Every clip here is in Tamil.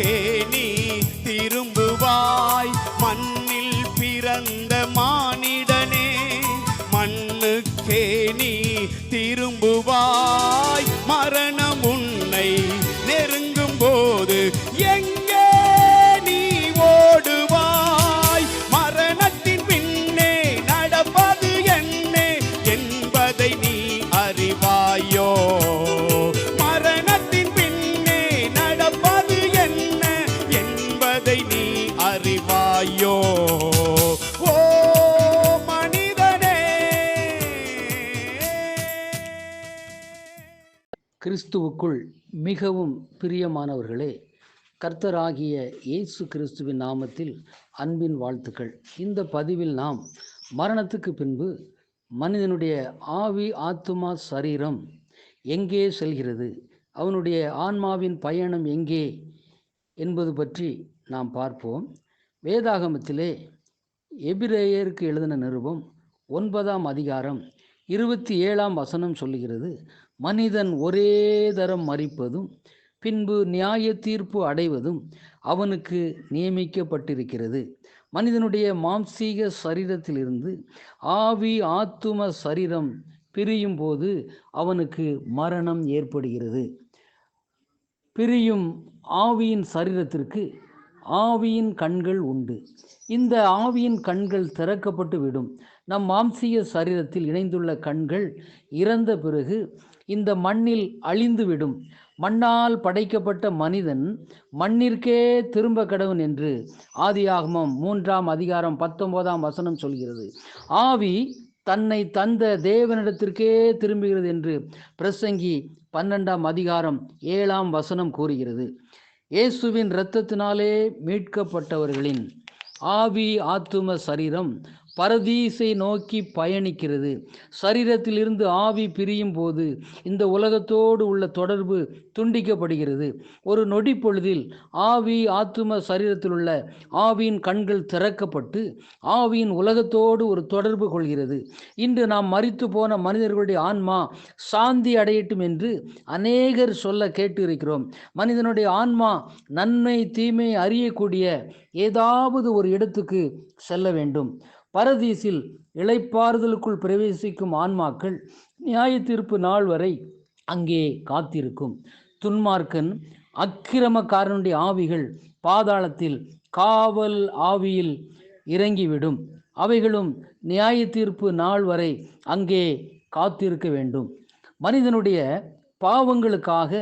உனக்கே நீ திரும்புவாய். மண்ணில் பிறந்த மானிடனே மண்ணுக்கே நீ திரும்புவாய். மரணம் உன்னை நெருங்கும் போது எங்கே நீ ஓடுவாய்? மரணத்தின் பின்னே நடப்பது என்ன என்பதை நீ என்பதை நீ அறிவாயோ? ஓ மனிதனே! கிறிஸ்துவுக்குள் மிகவும் பிரியமானவர்களே கர்த்தராகிய இயேசு கிறிஸ்துவின் நாமத்தில் அன்பின் வாழ்த்துக்கள். இந்த பதிவில் நாம் மரணத்துக்கு பின்பு மனிதனுடைய ஆவி ஆத்துமா சரீரம் எங்கே செல்கிறது? அவனுடைய ஆன்மாவின் பயணம் எங்கே என்பது பற்றி நாம் பார்ப்போம். வேதாகமத்திலே எபிரேயருக்கு எழுதின நிருபம் ஒன்பதாம் அதிகாரம் இருபத்தி ஏழாம் வசனம் சொல்லுகிறது. மனிதன் ஒரே தரம் மறிப்பதும் பின்பு நியாய தீர்ப்பு அடைவதும் அவனுக்கு நியமிக்கப்பட்டிருக்கிறது. மனிதனுடைய மாம்சீக சரீரத்திலிருந்து ஆவி ஆத்தும சரீரம் பிரியும் போது அவனுக்கு மரணம் ஏற்படுகிறது. பிரியும் ஆவியின் சரீரத்திற்கு ஆவியின் கண்கள் உண்டு. இந்த ஆவியின் கண்கள் திறக்கப்பட்டு விடும். நம் மாம்சீக சரீரத்தில் இணைந்துள்ள கண்கள் இறந்த பிறகு இந்த மண்ணில் அழிந்துவிடும் மண்ணால் படைக்கப்பட்ட மனிதன் மண்ணிற்கே திரும்ப கடவன் என்று ஆதியாகமம் மூன்றாம் அதிகாரம் பத்தொன்பதாம் வசனம் சொல்கிறது. ஆவி தன்னை தந்த தேவனிடத்திற்கே திரும்புகிறது என்று பிரசங்கி பன்னெண்டாம் அதிகாரம் ஏழாம் வசனம் கூறுகிறது. இயேசுவின் இரத்தத்தினாலே மீட்கப்பட்டவர்களின் ஆவி ஆத்தும சரீரம் பரதீசை நோக்கி பயணிக்கிறது. சரீரத்திலிருந்து ஆவி பிரியும் போது இந்த உலகத்தோடு உள்ள தொடர்பு துண்டிக்கப்படுகிறது. ஒரு நொடி பொழுதில் ஆவி ஆத்தும சரீரத்தில் உள்ள ஆவியின் கண்கள் திறக்கப்பட்டு ஆவியின் உலகத்தோடு ஒரு தொடர்பு கொள்கிறது. இன்று நாம் மறித்து போன மனிதர்களுடைய ஆன்மா சாந்தி அடையட்டும் என்று அநேகர் சொல்ல கேட்டு இருக்கிறோம் மனிதனுடைய ஆன்மா நன்மை தீமை அறியக்கூடிய ஏதாவது ஒரு இடத்துக்கு செல்ல வேண்டும். பரதீசில் இளைப்பாறுதலுக்குள் பிரவேசிக்கும் ஆன்மாக்கள் நியாய தீர்ப்பு நாள் வரை அங்கே காத்திருக்கும். துன்மார்க்கன் அக்கிரமக்காரனுடைய ஆவிகள் பாதாளத்தில் காவல் ஆவியில் இறங்கிவிடும். அவைகளும் நியாய தீர்ப்பு நாள் வரை அங்கே காத்திருக்க வேண்டும். மனிதனுடைய பாவங்களுக்காக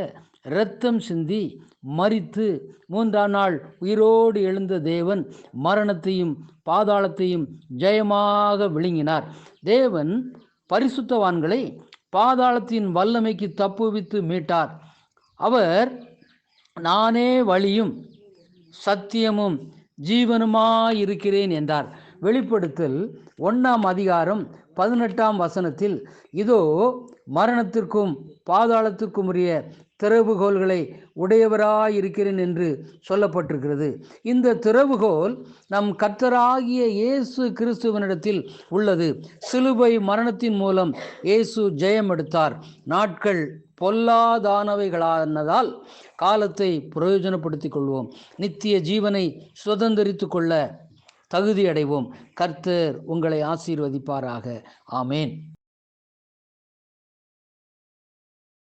இரத்தம் சிந்தி மறித்து மூன்றாம் நாள் உயிரோடு எழுந்த தேவன் மரணத்தையும் பாதாளத்தையும் ஜெயமாக விழுங்கினார். தேவன் பரிசுத்தவான்களை பாதாளத்தின் வல்லமைக்கு தப்புவித்து மீட்டார். அவர் நானே வழியும் சத்தியமும் ஜீவனுமாயிருக்கிறேன் என்றார். வெளிப்படுத்தல் ஒன்றாம் அதிகாரம் பதினெட்டாம் வசனத்தில் இதோ மரணத்திற்கும் பாதாளத்திற்கும் உரிய திறவுகோல்களை உடையவராயிருக்கிறேன் என்று சொல்லப்பட்டிருக்கிறது. இந்த திறவுகோல் நம் கர்த்தராகிய இயேசு கிறிஸ்துவனிடத்தில் உள்ளது. சிலுவை மரணத்தின் மூலம் இயேசு ஜெயம் எடுத்தார். நாட்கள் பொல்லாதானவைகளானதால் காலத்தை பிரயோஜனப்படுத்திக் கொள்வோம். நித்திய ஜீவனை சுதந்திரித்து கொள்ள தகுதி அடைவோம் கர்த்தர் உங்களை ஆசீர்வதிப்பாராக. ஆமேன்.